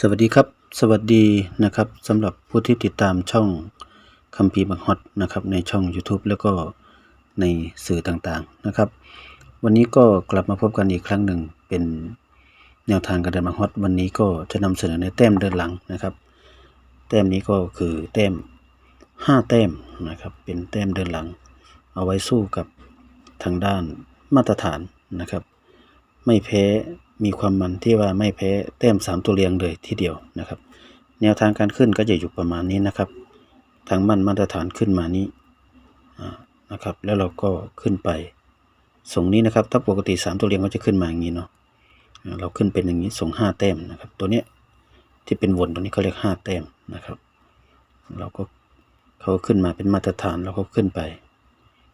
สวัสดีครับ สวัสดีนะครับสำหรับผู้ที่ติดตามช่องคัมภีร์บังฮอตนะครับในช่อง YouTube แล้วก็ในสื่อต่างๆนะครับ วันนี้ก็กลับมาพบกันอีกครั้งหนึ่งเป็นแนวทางการเดินบังฮอตวันนี้ก็จะนำเสนอในแต้มเดินหลังนะครับ แต้มนี้ก็คือแต้ม 5 แต้มนะครับ เป็นแต้มเดินหลัง เอาไว้สู้กับทางด้านมาตรฐานนะครับ ไม่แพ้ มีความมันที่ว่าไม่แพ้แต้มสามตัวเรียงเลยทีเดียวนะครับ แนวทางการขึ้นก็จะอยู่ประมาณนี้นะครับ ทางมันมาตรฐานขึ้นมานี้นะครับ แล้วเราก็ขึ้นไปส่งนี้นะครับ ถ้าปกติสามตัวเรียงก็จะขึ้นมาอย่างนี้เนาะเราขึ้นเป็นอย่างนี้ส่งห้าแต้มนะครับ ตัวเนี้ยที่เป็นวนตัวนี้เขาเรียกห้าแต้มนะครับ เราก็เขาขึ้นมาเป็นมาตรฐานเราก็ขึ้นไป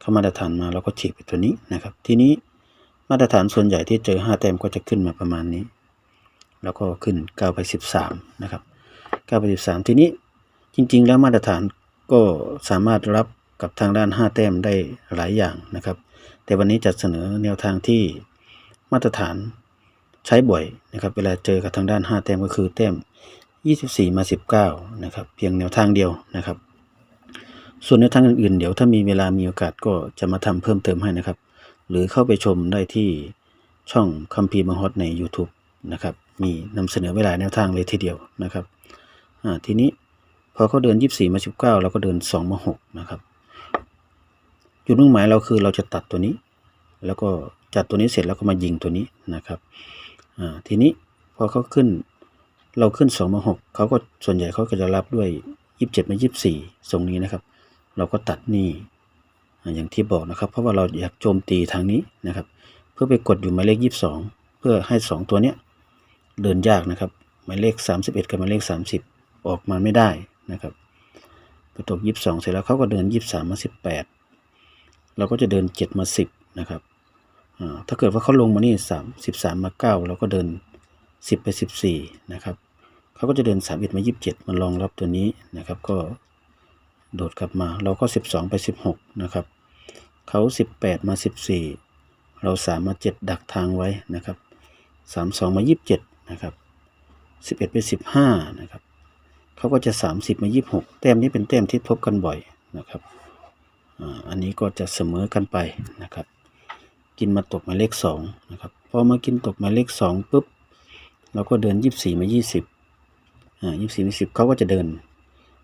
เข้ามาตรฐานมาเราก็ฉีกไปตัวนี้นะครับ ทีนี้ มาตรฐานส่วนใหญ่ที่เจอห้าแต้มก็จะขึ้นมาประมาณนี้ แล้วก็ขึ้นเก้าไปสิบสามนะครับเก้าไปสิบสามทีนี้จริง ๆ แล้วมาตรฐานก็สามารถรับกับทางด้านห้าแต้มได้หลายอย่างนะครับ แต่วันนี้จะเสนอแนวทางที่มาตรฐานใช้บ่อยนะครับเวลาเจอกับทางด้านห้าแต้มก็คือแต้มยี่สิบสี่มาสิบเก้านะครับ เพียงแนวทางเดียวนะครับ ส่วนในวทางอื่นๆเดี๋ยวถ้ามีเวลามีโอกาสก็จะมาทำเพิ่มเติมให้นะครับ หรือเข้าไปชมได้ที่ช่องคัมภีร์มังฮอตใน YouTube นะครับ มีนำเสนอเวลายแนวทางเลยทีเดียวนะครับทีนี้พอเขาเดิน 24 มา 19 เราก็เดิน 2 มา 6 นะครับจุดมุ่งหมายเราคือเราจะตัดตัวนี้ แล้วก็จัดตัวนี้เสร็จแล้วก็มายิงตัวนี้นะครับทีนี้พอเขาขึ้นเราขึ้น 2 มา 6เขาก็ส่วนใหญ่เขาก็จะรับด้วย 27 มา 24ทรงนี้นะครับ เราก็ตัดนี่ อย่างที่บอกนะครับ เพราะว่าเราอยากโจมตีทางนี้นะครับ เพื่อไปกดอยู่หมายเลข 22 เพื่อให้ 2 ตัวเนี้ยเดินยากนะครับหมายเลข 31 กับหมายเลข 30 ออกมาไม่ได้นะครับพอตก 22 เสร็จแล้วเขาก็เดิน 23 มา 18 เราก็จะเดิน 7 มา 10 นะครับถ้าเกิดว่าเขาลงมานี่3 13 มา 9 เราก็เดิน 10 ไป 14 นะครับเขาก็จะเดิน 31 มา 27มารองรับตัวนี้นะครับ ก็ โดดกลับมา เราก็ 12 ไป 16 นะครับ เขา 18 มา 14 เรา 3 มา 7 ดักทางไว้นะครับ 32 มา 27 นะครับ 11 ไป 15 นะครับ เขาก็จะ 30 มา 26 แต้มนี้เป็นแต้มที่พบกันบ่อยนะครับอ่าอันนี้ก็จะเสมอกันไปนะครับ กินมาตกมาเลข2นะครับ พอมากินตกมาเลข2ปุ๊บ เราก็เดิน 24 มา 20อ่า24มา10เขาก็จะเดิน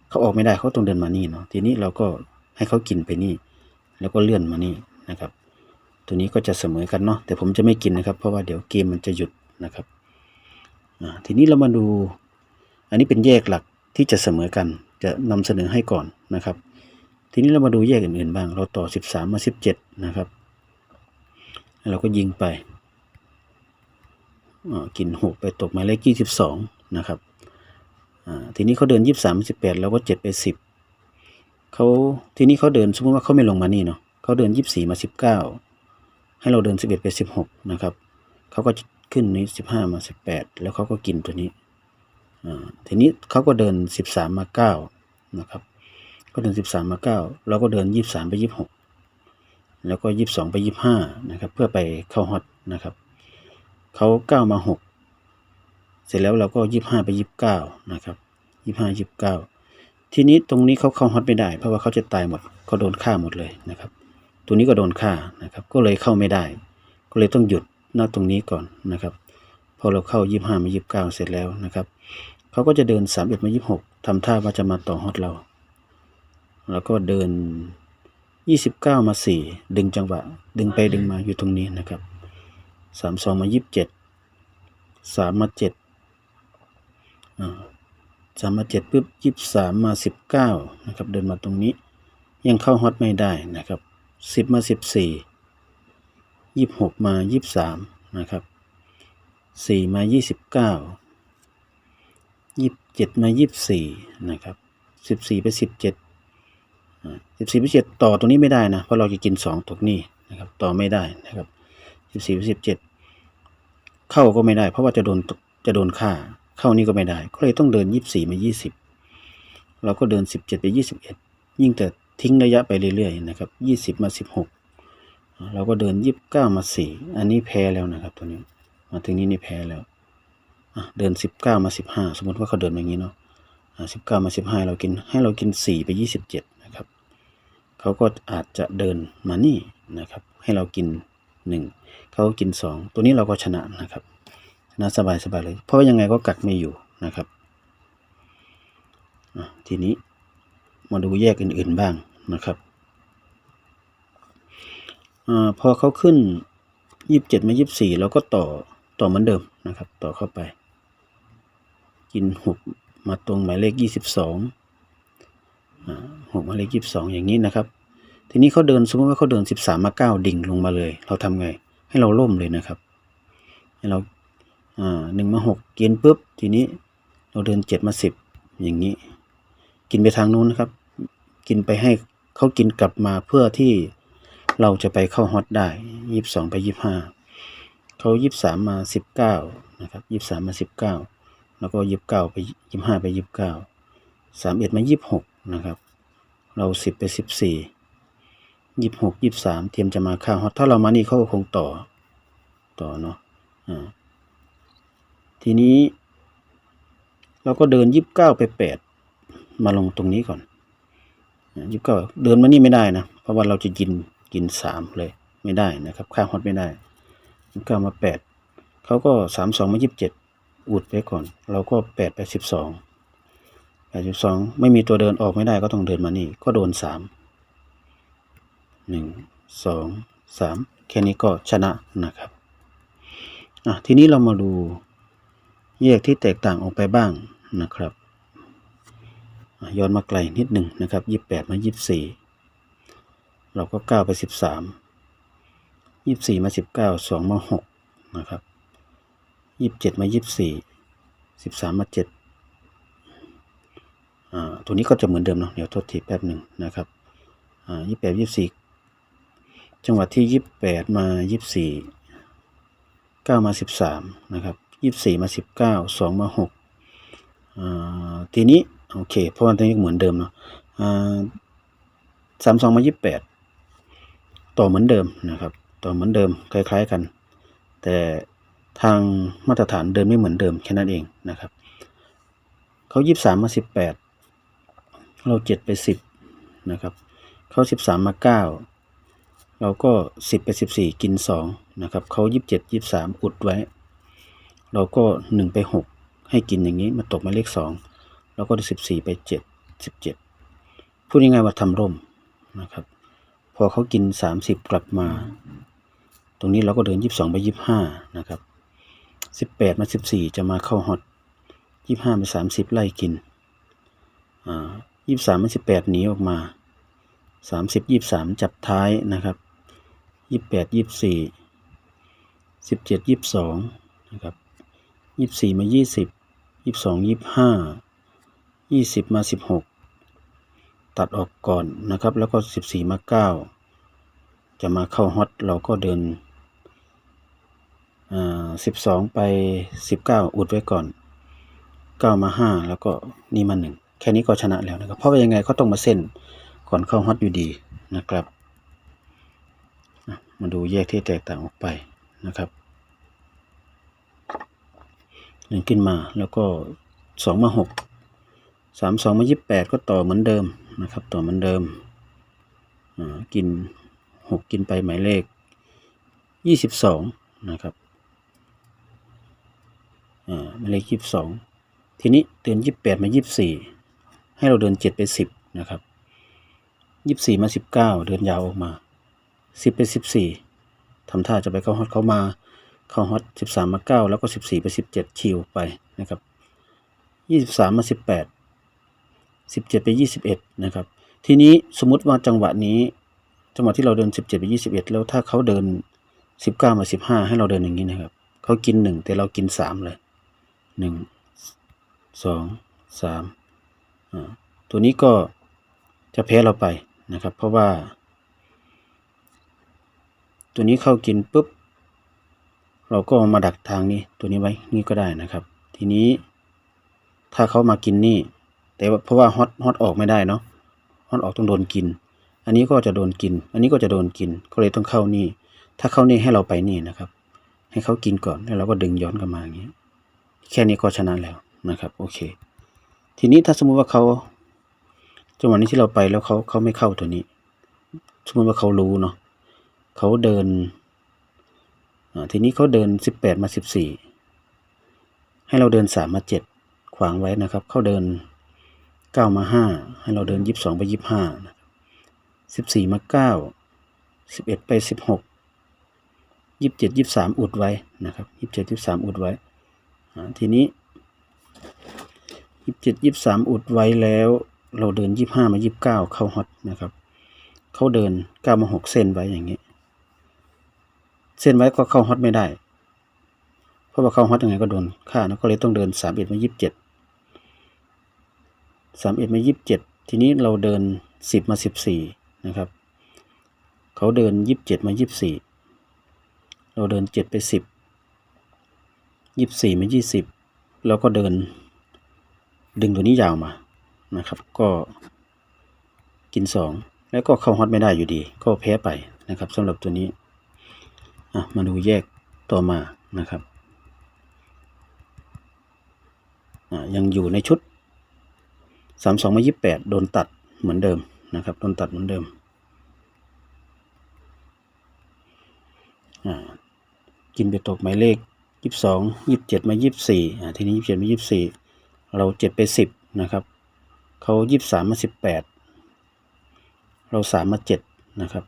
เขาออกไม่ได้เขาต้องเดินมานี่เนาะทีนี้เราก็ให้เขากินไปนี่ แล้วก็เลื่อนมานี่นะครับ ตัวนี้ก็จะเสมอกันเนาะแต่ผมจะไม่กินนะครับ เพราะว่าเดี๋ยวเกมมันจะหยุดนะครับทีนี้เรามาดู อันนี้เป็นแยกหลักที่จะเสมอกัน จะนำเสนอให้ก่อนนะครับ ทีนี้เรามาดูแยกอื่นๆบ้าง เราต่อ 13 มา 17 นะครับแล้วเราก็ยิงไปกินหกไปตกหมายเลข22นะครับ ทีนี้เขาเดินยี่สามสิบแปดเราก็เจ็ดไปสิบเขาทีนี้เขาเดินสมมติว่าเขาไม่ลงมานี่เนาะเขาเดินยี่สี่มาสิบเก้าให้เราเดินสิบเอ็ดไปสิบหกนะครับเขาก็ขึ้นนี้สิบห้ามาสิบแปดแล้วเขาก็กินตัวนี้อทีนี้เขาก็เดินสิบสามมาเก้านะครับก็เดินสิบสามมาเก้าเราก็เดินยี่สามไปยี่หกแล้วก็ยี่สองไปยี่ห้านะครับ เพื่อไปเข้าฮอตนะครับเขาเก้ามาหก เสร็จแล้วเราก็ยี่ห้าไปยี่เก้านะครับยี่ห้ายี่เก้าทีนี้ตรงนี้เขาเข้าฮอตไม่ได้ เพราะว่าเขาจะตายหมดเขาโดนฆ่าหมดเลยนะครับ ตัวนี้ก็โดนฆ่านะครับ ก็เลยเข้าไม่ได้ ก็เลยต้องหยุดณตรงนี้ก่อนนะครับ พอเราเข้ายี่ห้ามายี่เก้าเสร็จแล้วนะครับเขาก็จะเดินสามเอ็ดมายี่หกทำท่าว่าจะมาต่อฮอตเรา แล้วก็เดินยี่สิบเก้ามาสี่ดึงจังหวะ ดึงไปดึงมาอยู่ตรงนี้นะครับสามสองมายี่สิบเจ็ดสามมาเจ็ด สามมาเจ็ดปุ๊บยี่สามมาสิบเก้านะครับเดินมาตรงนี้ ยังเข้าฮอตไม่ได้นะครับสิบมาสิบสี่ยี่หกมายี่สามนะครับสี่มายี่สิบเก้ายี่เจ็ดมายี่สี่นะครับสิบสี่ไปสิบเจ็ดสิบสี่ไปเจ็ดต่อตรงนี้ไม่ได้นะเพราะเราจะกินสองตรงนี้นะครับต่อไม่ได้นะครับสิบสี่ไปสิบเจ็ดเข้าก็ไม่ได้ เพราะว่าจะโดนจะโดนฆ่า เข้านี่ก็ไม่ได้ ก็เลยต้องเดินยี่สี่มายี่สิบเราก็เดินสิบเจ็ดไปยี่สิบเอ็ดยิ่งแต่ทิ้งระยะไปเรื่อยๆนะครับยี่สิบมาสิบหกเราก็เดินยี่สิบเก้ามาสี่อันนี้แพ้แล้วนะครับตัวนี้ มาถึงนี้นี่แพ้แล้ว เดินสิบเก้ามาสิบห้าสมมติว่าเขาเดินอย่างนี้เนาะสิบเก้ามาสิบห้าเรากินให้เรากินสี่ไปยี่สิบเจ็ดนะครับ เขาก็อาจจะเดินมานี่นะครับ ให้เรากินหนึ่งเขากินสองตัวนี้เราก็ชนะนะครับ นะสบายสบายเลย เพราะว่ายังไงก็กัดไม่อยู่นะครับทีนี้มาดูแยกอื่นๆบ้างนะครับอาพอเขาขึ้นยี่สิบเจ็ดมายี่สิบสี่เราก็ต่อต่อเหมือนเดิมนะครับ ต่อเข้าไป กินหกมาตรงหมายเลขยี่สิบสองหกหมายเลขยี่สิบสองอย่างนี้นะครับ ทีนี้เขาเดินสมมติว่าเขาเดินสิบสามมาเก้าดิ่งลงมาเลย เราทำไง ให้เราล่มเลยนะครับ ให้เรา อ่าหนึ่งมาหกกินปุ๊บ ทีนี้เราเดินเจ็ดมาสิบอย่างนี้ กินไปทางนู้นนะครับ กินไปให้เขากินกลับมาเพื่อที่เราจะไปเข้าฮอตได้ยี่สิบสองไปยี่สิบห้าเขายี่สิบสามมาสิบเก้านะครับยี่สิบสามมาสิบเก้าแล้วก็ยี่สิบเก้าไปยี่สิบห้าไปยี่สิบเก้าสามเอ็ดมายี่สิบหกนะครับ เราสิบไปสิบสี่ยี่สิบหกยี่สิบสามเตรียมจะมาเข้าฮอตถ้าเรามานี่เขาคงต่อต่อเนาะอ่า ทีนี้ เราก็เดินยี่สิบเก้าไปแปดมาลงตรงนี้ก่อนยี่สิบเก้าเดินมานี่ไม่ได้นะ เพราะว่าเราจะกินกินสามเลยไม่ได้นะครับข้ามฮอตไม่ได้ยี่สิบเก้ามาแปดเขาก็สามสองมายี่สิบเจ็ดอุดไปก่อน เราก็แปดไปสิบสองแปดสิบสองไม่มีตัวเดินออกไม่ได้ก็ต้องเดินมานี่ ก็โดนสามหนึ่งสองสามแค่นี้ก็ชนะนะครับอะทีนี้เรามาดู แยกที่แตกต่างออกไปบ้างนะครับย้อนมาไกลนิดหนึ่งนะครับยี่สิบแปดมายี่สิบสี่เราก็เก้าไปสิบสามยี่สิบสี่มาสิบเก้าสองมาหกนะครับยี่สิบเจ็ดมายี่สิบสี่สิบสามมาเจ็ดอ่าตัวนี้ก็จะเหมือนเดิมเนาะเดี๋ยวทดทีแป๊บหนึ่งนะครับอ่ายี่แปดยี่สิบสี่จังหวะที่ยี่สิบแปดมายี่สี่เก้ามาสิบสามนะครับ ยี่สี่มาสิบเก้าสองมาหกทีนี้โอเคเพราะว่าตัวนี้เหมือนเดิมเนาะสามสองมายี่สิบแปดต่อเหมือนเดิมนะครับ ต่อเหมือนเดิมคล้าย ๆกัน แต่ทางมาตรฐานเดินไม่เหมือนเดิมแค่นั้นเองนะครับเขายี่สามมาสิบแปดเราเจ็ดไปสิบนะครับเขาสิบสามมาเก้าเราก็สิบไปสิบสี่กินสองนะครับเขายี่สิบเจ็ดยี่สามอุดไว้ เราก็หนึ่งไปหกให้กินอย่างนี้มาตกมาเลขสองเราก็ได้สิบสี่ไปเจ็ดสิบเจ็ดพูดง่ายๆว่าทำร่มนะครับ พอเขากินสามสิบกลับมา ตรงนี้เราก็เดินยี่สิบสองไปยี่ห้านะครับสิบแปดมาสิบสี่จะมาเข้าฮอตยี่ห้าไปสามสิบไล่กิน อ่ายี่สามมาสิบแปดหนีออกมาสามสิบยี่สามจับท้ายนะครับยี่แปดยี่สี่สิบเจ็ดยี่สองนะครับ ยี่สี่มายี่สิบยี่สองยี่ห้ายี่สิบมาสิบหกตัดออกก่อนนะครับ แล้วก็สิบสี่มาเก้าจะมาเข้าฮอตเราก็เดินอ่าสิบสองไปสิบเก้าอุดไว้ก่อนเก้ามาห้าแล้วก็นี่มาหนึ่งแค่นี้ก็ชนะแล้วนะครับ เพราะว่ายังไงก็ต้องมาเส้นก่อนเข้าฮอตอยู่ดีนะครับ มาดูแยกที่แตกต่างออกไปนะครับ หนึ่งขึ้นมาแล้วก็สองมาหกสามสองมายี่สิบแปดก็ต่อเหมือนเดิมนะครับ ต่อเหมือนเดิมอ่ากินหกกินไปหมายเลขยี่สิบสองนะครับอ่าหมายเลขยี่สิบสองทีนี้เดินยี่สิบแปดมายี่สิบสี่ให้เราเดินเจ็ดไปสิบนะครับยี่สี่มาสิบเก้าเดินยาวออกมาสิบไปสิบสี่ทำท่าจะไปเข้าฮอตเขามา เข้าฮอตสิบสามมาเก้าแล้วก็สิบสี่ไปสิบเจ็ดคิวไปนะครับยี่สิบสามมาสิบแปดสิบเจ็ดไปยี่สิบเอ็ดนะครับ ทีนี้สมมติว่าจังหวะนี้ จังหวะที่เราเดินสิบเจ็ดไปยี่สิบเอ็ดแล้วถ้าเขาเดินสิบเก้ามาสิบห้าให้เราเดินอย่างนี้นะครับเขากินหนึ่งแต่เรากินสามเลยหนึ่งสองสามอ่าตัวนี้ก็จะแพ้เราไปนะครับ เพราะว่า ตัวนี้เข้ากินปุ๊บ เราก็มาดักทางนี้ตัวนี้ไว้นี่ก็ได้นะครับ ทีนี้ถ้าเขามากินนี่ แต่เพราะว่าฮอตฮอตออกไม่ได้เนาะฮอตออกต้องโดนกิน อันนี้ก็จะโดนกิน อันนี้ก็จะโดนกิน ก็เลยต้องเข้านี่ ถ้าเข้านี่ให้เราไปนี่นะครับ ให้เขากินก่อนแล้วเราก็ดึงย้อนกลับมาอย่างนี้แค่นี้ก็ชนะแล้วนะครับ โอเค ทีนี้ถ้าสมมุติว่าเขาจังหวะนี้ที่เราไปแล้วเขาเขาไม่เข้าตัวนี้ สมมติว่าเขารู้เนาะเขาเดิน ทีนี้เขาเดินสิบแปดมาสิบสี่ให้เราเดินสามมาเจ็ดขวางไว้นะครับ เขาเดินเก้ามาห้าให้เราเดินยี่สิบสองไปยี่สิบห้าสิบสี่มาเก้าสิบเอ็ดไปสิบหกยี่สิบเจ็ดยี่สิบสามอุดไว้นะครับยี่สิบเจ็ดยี่สิบสามอุดไว้ ทีนี้ยี่สิบเจ็ดยี่สิบสามอุดไว้แล้ว เราเดินยี่สิบห้ามายี่สิบเก้าเข้าฮอตนะครับ เขาเดินเก้ามาหกเส้นไว้อย่างนี้ เส้นไว้ก็เข้าฮอตไม่ได้ เพราะว่าเข้าฮอตยังไงก็โดนค่านะก็เลยต้องเดินสามเอ็ดมายี่สิบเจ็ดสามเอ็ดมายี่สิบเจ็ดทีนี้เราเดินสิบมาสิบสี่นะครับเขาเดินยี่สิบเจ็ดมายี่สิบสี่เราเดินเจ็ดไปสิบยี่สิบสี่มายี่สิบเราก็เดิน ดึงตัวนี้ยาวมานะครับ ก็กินสองแล้วก็เข้าฮอตไม่ได้อยู่ดี ก็แพ้ไปนะครับสำหรับตัวนี้ มาดูแยกต่อมานะครับ ยังอยู่ในชุดสามสองมายี่แปดโดนตัดเหมือนเดิมนะครับ โดนตัดเหมือนเดิม กินไปตกหมายเลขยี่สิบสองยี่สิบเจ็ดมายี่สิบสี่ทีนี้ยี่สิบเจ็ดมายี่สิบสี่เราเจ็ดไปสิบนะครับ เขายี่สิบสามมาสิบแปดเราสามมาเจ็ดนะครับ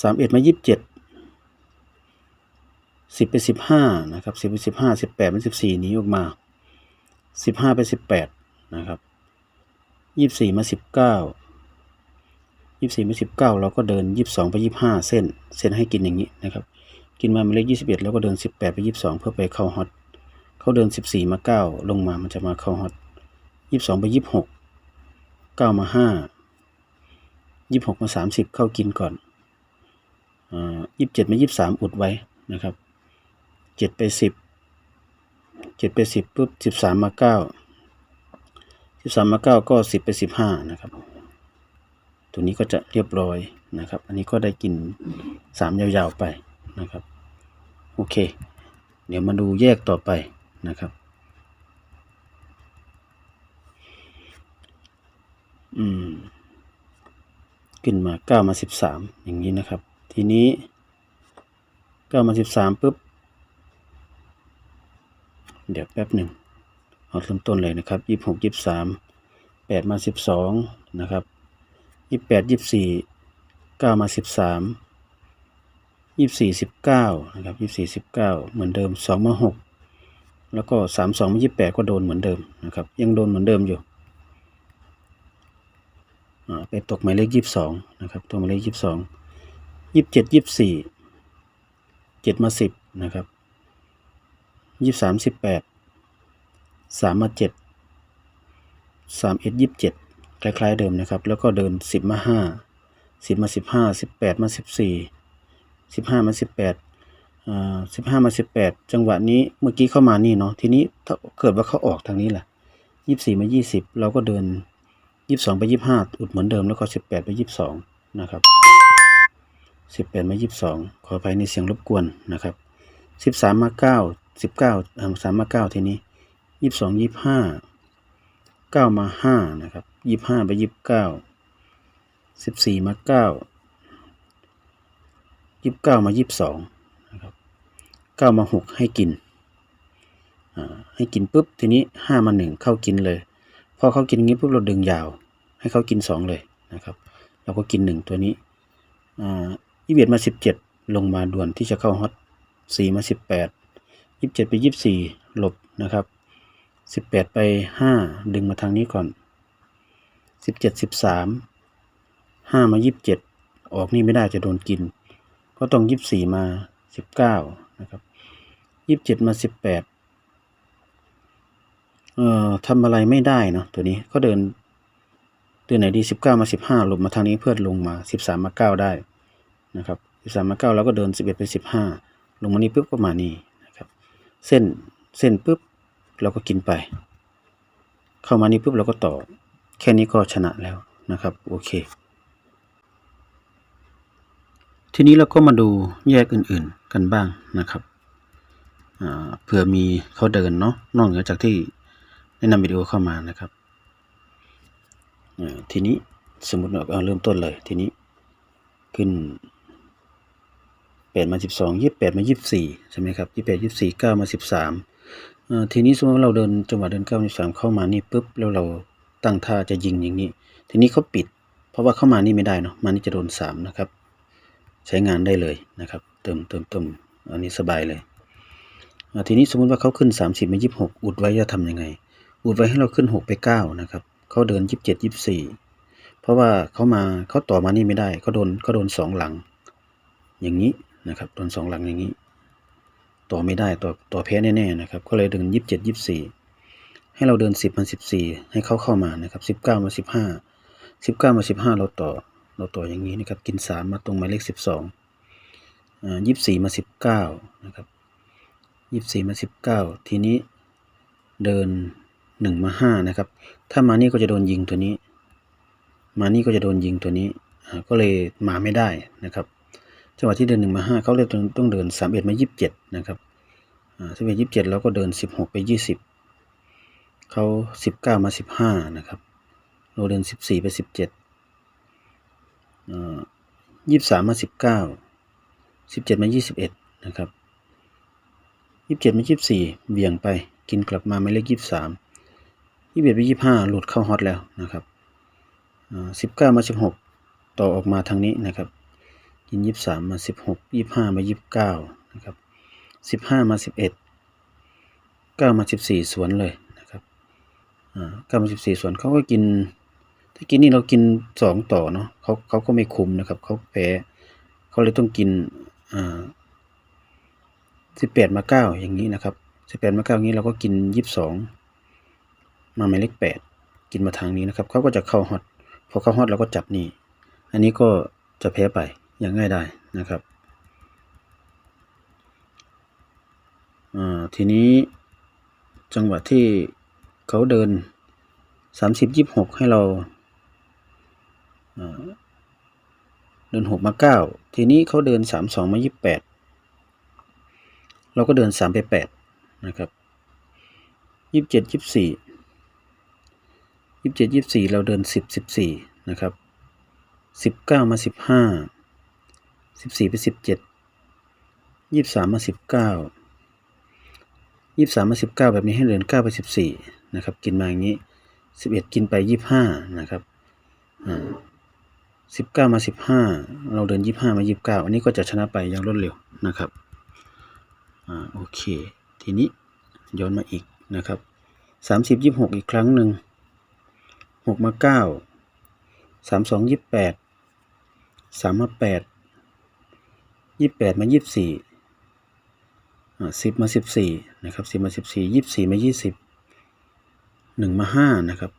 สามเอ็ดมายี่ สิบเจ็ดสิบไปสิบห้านะครับสิบไปสิบห้าสิบแปดเป็นสิบสี่นี้ออกมาสิบห้าไปสิบแปดนะครับยี่สิบสี่มาสิบเก้ายี่สิบสี่มาสิบเก้าเราก็เดินยี่สิบสองไปยี่สิบห้าเส้น เส้นให้กินอย่างนี้นะครับกินมาเป็นเลขยี่สิบเอ็ดแล้วก็เดินสิบแปดไปยี่สิบสองเพื่อไปเข้าฮอตเขาเดินสิบสี่มาเก้าลงมามันจะมาเข้าฮอตยี่สิบสองไปยี่สิบหกเก้ามาห้ายี่สิบหกมาสามสิบเข้ากินก่อนอ่ายี่สิบเจ็ดมายี่สิบสามอุดไว้นะครับ จ็ดไปสิบเจ็ดไปสิบปุ๊บสิบสามมาเก้าสิบสามมาเก้าก็สิบไปสิบห้านะครับ ตัวนี้ก็จะเรียบร้อยนะครับ อันนี้ก็ได้กินสามยาวๆไปนะครับ โอเค เดี๋ยวมาดูแยกต่อไปนะครับอืมขึ้นมาเก้ามาสิบสามอย่างนี้นะครับ ทีนี้เก้ามาสิบสามปุ๊บ เดี๋ยวแป๊บหนึ่งเอาเริ่มต้นเลยนะครับยี่สิบหกยี่สิบสามแปดมาสิบสองนะครับยี่สิบแปดยี่สิบสี่เก้ามาสิบสามยี่สิบสี่สิบเก้านะครับยี่สิบสี่สิบเก้าเหมือนเดิมสองมาหกแล้วก็สามสองมายี่สิบแปดก็โดนเหมือนเดิมนะครับ ยังโดนเหมือนเดิมอยู่อ่าไปตกหมายเลขยี่สิบสองนะครับตัวหมายเลขยี่สิบสองยี่สิบเจ็ดยี่สิบสี่เจ็ดมาสิบนะครับ ยี่สามสิบแปดสามมาเจ็ดสามเอ็ดยี่สิบเจ็ดคล้ายๆเดิมนะครับ แล้วก็เดินสิบมาห้าสิบมาสิบห้าสิบแปดมาสิบสี่สิบห้ามาสิบแปดสิบห้ามาสิบแปดจังหวะนี้เมื่อกี้เข้ามานี่เนาะทีนี้ถ้าเกิดว่าเขาออกทางนี้ล่ะยี่สี่มายี่สิบเราก็เดินยี่สิบสองไปยี่สิบห้าอุดเหมือนเดิมแล้วก็สิบแปดไปยี่สิบสองนะครับสิบแปดมายี่สิบสองขออภัยในเสียงรบกวนนะครับสิบสามมาเก้า สิบเก้าสามมาเก้าทีนี้ยี่สิบสองยี่สิบห้าเก้ามาห้านะครับยี่สิบห้าไปยี่สิบเก้าสิบสี่มาเก้ายี่สิบเก้ามายี่สิบสองนะครับเก้ามาหกให้กินให้กินปุ๊บทีนี้ห้ามาหนึ่งเข้ากินเลยพอเขากินงี้ปุ๊บเราดึงยาว ให้เขากินสองเลยนะครับ เราก็กินหนึ่งตัวนี้อ่ายี่สิบเอ็ดมาสิบเจ็ดลงมาด่วนที่จะเข้าฮอตสี่มาสิบแปด ยี่สิบเจ็ดไปยี่สิบสี่หลบนะครับสิบแปดไปห้าดึงมาทางนี้ก่อนสิบเจ็ดสิบสามห้ามายี่สิบเจ็ดออกนี่ไม่ได้จะโดนกิน ก็ต้องยี่สิบสี่มาสิบเก้านะครับยี่สิบเจ็ดมาสิบแปดเอ่อทำอะไรไม่ได้เนาะตัวนี้ก็เดินเดือนไหนดีสิบเก้ามาสิบห้าหลงมาทางนี้เพื่อลงมาสิบสามมาเก้าได้นะครับสิบสามมาเก้าแล้วก็เดินสิบเอ็ดไปสิบห้าลงมานี่ปุ๊บก็มานี่ เส้นเส้นปุ๊บเราก็กินไป เข้ามานี่ปุ๊บเราก็ต่อ แค่นี้ก็ชนะแล้วนะครับโอเค ทีนี้เราก็มาดูแยกอื่นๆกันบ้างนะครับเผื่อมีเขาเดินเนาะนอกเหนือจากที่แนะนำวิดีโอเข้ามานะครับทีนี้สมมติเอาเริ่มต้นเลยทีนี้ขึ้น แปดมาสิบสองยี่แปดมายี่สี่ใช่ไหมครับยี่แปดยี่สี่เก้ามาสิบสามทีนี้สมมติว่าเราเดินจังหวะเดินเก้าสิบสามเข้ามานี่ปุ๊บแล้วเราตั้งท่าจะยิงอย่างนี้ ทีนี้เขาปิด เพราะว่าเข้ามานี่ไม่ได้เนาะมานี่จะโดนสามนะครับ ใช้งานได้เลยนะครับ เติมเติมเติมอันนี้สบายเลย ทีนี้สมมุติว่าเขาขึ้น 30 มา 26 อุดไว้จะทำยังไง อุดไว้ให้เราขึ้น 6 ไป 9 นะครับเขาเดิน 27 24 เพราะว่าเขามาเขาต่อมานี่ไม่ได้เขาโดนเขาโดนสองหลัง อย่างนี้ นะครับโดนสองหลังอย่างนี้ ต่อไม่ได้ต่อต่อแพ้แน่ๆนะครับ ก็เลยเดิน27 24ให้เราเดิน10มา14ให้เขาเข้ามานะครับ19มา15 19มา15เราต่อเราต่ออย่างนี้นะครับ กิน3มมาตรงหมายเลข12อ่า24มา19นะครับ24มา19ทีนี้เดิน1มา5นะครับ ถ้ามานี่ก็จะโดนยิงตัวนี้ มานี่ก็จะโดนยิงตัวนี้ก็เลยมาไม่ได้นะครับ จังหวะที่เดิน1มา5เขาเลยต้องต้องเดิน31มเอ็ดมา27นะครับอ่า31 27แล้วก็เดิน16ไป20เขา19มา15นะครับ เราเดิน14ไป17ยี่สิบสามมาสิบเก้าสิบเจ็ดมายี่สิบเอ็ดนะครับยี่สิบเจ็ดมายี่สิบสี่เบี่ยงไปกินกลับมาหมายเลขยี่สิบสามยี่สิบเอ็ดไปยี่สิบห้าหลุดเข้าฮอตแล้วนะครับสิบเก้ามาสิบหกต่อออกมาทางนี้นะครับินยี่สิบสามมาสิบหกยี่ห้ามายี่สิบเก้านะครับสิบห้ามาสิบเอ็ดเก้ามาสิบสี่สวนเลยนะครับเก้ามาสิบสี่สวนเขาก็กิน ถ้ากินนี่เรากินสองต่อเนาะเขาเขาก็ไม่คุมนะครับเขาแพ้เขาเลยต้องกินอ่าสิบแปดมาเก้าอย่างนี้นะครับสิบแปดมาเก้าอย่างนี้เราก็กินยี่สิบสองมาหมายเลขแปดกินมาทางนี้นะครับเขาก็จะเข้าฮอตพอเข้าฮอตเราก็จับนี่ อันนี้ก็จะแพ้ไป อย่างง่ายได้นะครับอ่าทีนี้จังหวะที่เขาเดินสามสิบยี่สิบหกให้เราเดินหกมาเก้าทีนี้เขาเดินสามสองมายี่แปดเราก็เดินสามไปแปดนะครับยี่เจ็ดยี่สี่ยี่เจ็ดยี่สี่เราเดินสิบสิบสี่นะครับสิบเก้ามาสิบห้า สิบสี่ไปสิบเจ็ดยี่สามมาสิบเก้ายี่สามมาสิบเก้าแบบนี้ให้เดินเก้าไปสิบสี่นะครับ กินมาอย่างนี้สิบเอ็ดกินไปยี่ห้านะครับอ่าสิบเก้ามาสิบห้าเราเดินยี่ห้ามายี่บเก้าอันนี้ก็จะชนะไปอย่างรวดเร็วนะครับอ่าโอเค ทีนี้ย้อนมาอีกนะครับสามสิบยี่หกอีกครั้งหนึ่งหกมาเก้าสามสองยี่แปดสามมาแปด ยี่สิบแปดมายี่สี่อ่าสิบมาสิบสี่นะครับสิบมาสิบสี่ยี่สิบสี่มายี่สิบหนึ่งมาห้านะครับ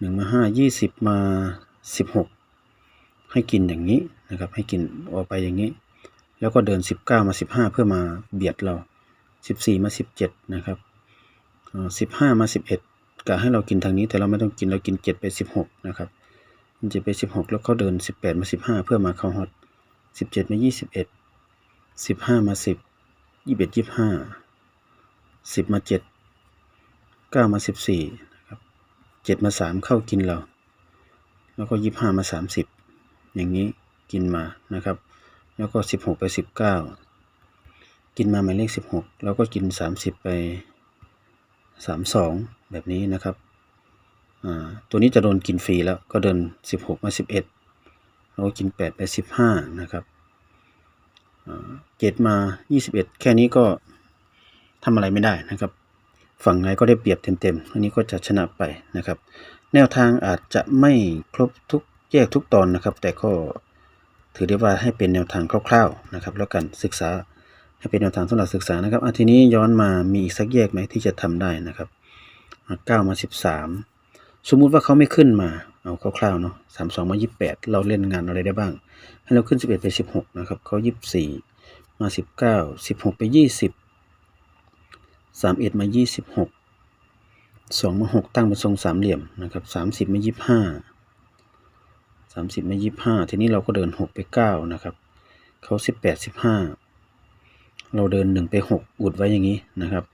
หนึ่งมาห้ายี่สิบมาสิบหกให้กินอย่างนี้นะครับให้กินออกไปอย่างนี้ แล้วก็เดิน19มา15เพื่อมาเบียดเรา14มา17นะครับสิบห้ามา11กะให้เรากินทางนี้แต่เราไม่ต้องกินเรากิน7ไป16นะครับมันจะไป16แล้วเขาเดิน18มา15เพื่อมาเข้าฮอต 17มา21 15มา10 21 25 10มา7 9มา14นะครับ7มา3เข้ากินเรา แล้วก็ยี่ห้ามาสามสิบอย่างนี้กินมานะครับ แล้วก็สิบหกไปสิบเก้ากินมาหมายเลขสิบหกแล้วก็กินสามสิบไปสามสองแบบนี้นะครับอ่าตัวนี้จะโดนกินฟรีแล้วก็เดินสิบหกมาสิบ เอ็ดแล้วก็กินแปดไปสิบห้านะครับเจ็ดมายี่สิบเอ็ดแค่นี้ก็ทำอะไรไม่ได้นะครับ ฝั่งไหนก็ได้เปรียบเต็มๆอันนี้ก็จะชนะไปนะครับ แนวทางอาจจะไม่ครบทุกแยกทุกตอนนะครับ แต่ก็ถือได้ว่าให้เป็นแนวทางคร่าวๆนะครับ แล้วกันศึกษาให้เป็นแนวทางสำหรับศึกษานะครับอาทีนี้ย้อนมามีอีกสักแยกไหมที่จะทำได้นะครับเก้ามาสิบสามสมมุติว่าเขาไม่ขึ้นมา เอาคร่าวๆเนาะสามสองมายี่แปดเราเล่นงานอะไรได้บ้าง ให้เราขึ้นสิบเอ็ดไปสิบหกนะครับเขายี่สี่มาสิบเก้าสิบหกไปยี่สิบสามเอ็ดมายี่สิบหกสองมาหกตั้งเป็นทรงสามเหลี่ยมนะครับสามสิบมายี่ห้าสามสิบมายี่ห้าทีนี้เราก็เดินหกไปเก้านะครับเขาสิบแปดสิบห้าเราเดินหนึ่งไปหกอุดไว้อย่างนี้นะครับ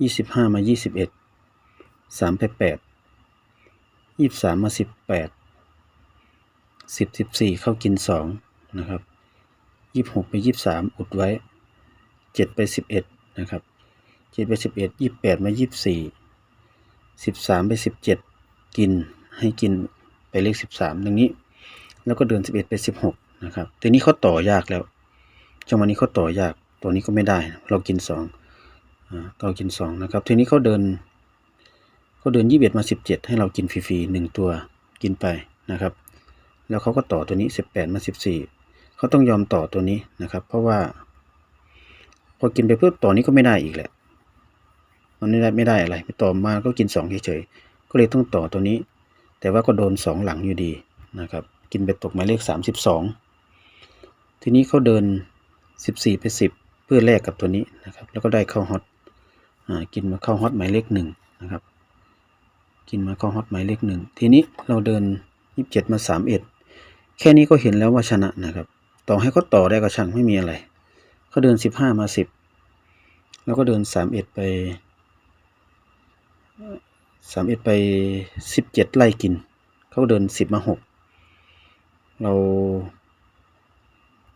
ยี่สิบห้ามายี่สิบเอ็ดสามไปแปด ยี่สิบสามมาสิบแปดสิบสิบสี่เข้ากินสองนะครับยี่สิบหกไปยี่สิบสามอุดไว้เจ็ดไปสิบเอ็ดนะครับเจ็ดไปสิบเอ็ดยี่สิบแปดมายี่สิบสี่สิบสามไปสิบเจ็ดกินให้กินไปเลขสิบสามอย่างนี้ แล้วก็เดินสิบเอ็ดไปสิบหกนะครับทีนี้เขาต่อยากแล้วจังหวะนี้เขาต่อยากตัวนี้ก็ไม่ได้ เรากินสองอ่าเรากินสองนะครับทีนี้เขาเดิน เขาเดินยี่สิบเอ็ดมาสิบเจ็ดให้เรากินฟรีๆหนึ่งตัวกินไปนะครับ แล้วเขาก็ต่อตัวนี้สิบแปดมาสิบสี่เขาต้องยอมต่อตัวนี้นะครับ เพราะว่า พอกินไปเพื่อต่อนี้ก็ไม่ได้อีกแหละ มันไม่ได้ไม่ได้อะไรไม่ต่อมาก็กินสองเฉยๆก็เลยต้องต่อตัวนี้ แต่ว่าก็โดนสองหลังอยู่ดีนะครับ กินไปตกหมายเลขสามสิบสองทีนี้เขาเดินสิบสี่ไปสิบเพื่อแลกกับตัวนี้นะครับ แล้วก็ได้เข้าฮอตอ่ากินมาเข้าฮอตหมายเลขหนึ่งนะครับ กินมาเข้าฮอตหมายเลขหนึ่งทีนี้เราเดินยี่สิบเจ็ดมาสามเอ็ดแค่นี้ก็เห็นแล้วว่าชนะนะครับ ต่อให้เขาต่อได้ก็ช่างไม่มีอะไรเขาเดินสิบห้ามาสิบแล้วก็เดินสามเอ็ดไปสามเอ็ดไปสิบเจ็ดไล่กิน เขาเดินสิบมาหกเรา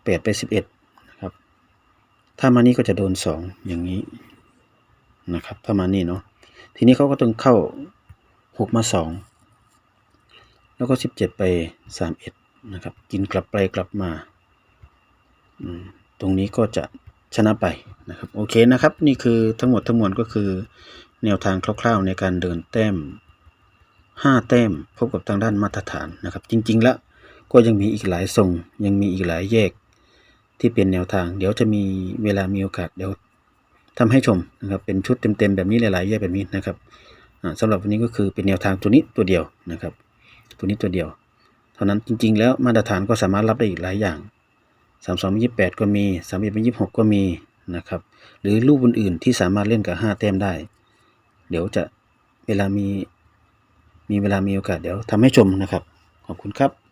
แปดไปสิบเอ็ดนะครับ ถ้ามานี้ก็จะโดนสองอย่างนี้นะครับ ถ้ามานี่เนาะทีนี้เขาก็ต้องเข้า หกมาสองแล้วก็สิบเจ็ดไปสามเอ็ดนะครับ กินกลับไปกลับมาตรงนี้ก็จะชนะไปนะครับ โอเคนะครับ นี่คือทั้งหมดทั้งมวลก็คือ แนวทางคร่าวๆ ในการเดินแต้มห้าแต้มพบกับทางด้านมาตรฐานนะครับ จริง ๆ แล้วก็ยังมีอีกหลายทรง ยังมีอีกหลายแยกที่เป็นแนวทาง เดี๋ยวจะมีเวลามีโอกาสเดี๋ยวทำให้ชมนะครับ เป็นชุดเต็มๆแบบนี้หลายๆ แยกแบบนี้นะครับ สำสำหรับวันนี้ก็คือเป็นแนวทางตัวนี้ตัวเดียวนะครับ ตัวนี้ตัวเดียว เท่านั้นจริง ๆ แล้วมาตรฐานก็สามารถรับได้อีกหลายอย่างสามสองยี่แปดก็มีสามเอ็ดยี่หกก็มีนะครับหรือรูปอื่นๆที่สามารถเล่นกับห้าแต้มได้ เดี๋ยวจะเวลามีมีเวลามีโอกาสเดี๋ยวทำให้ชมนะครับ ขอบคุณครับ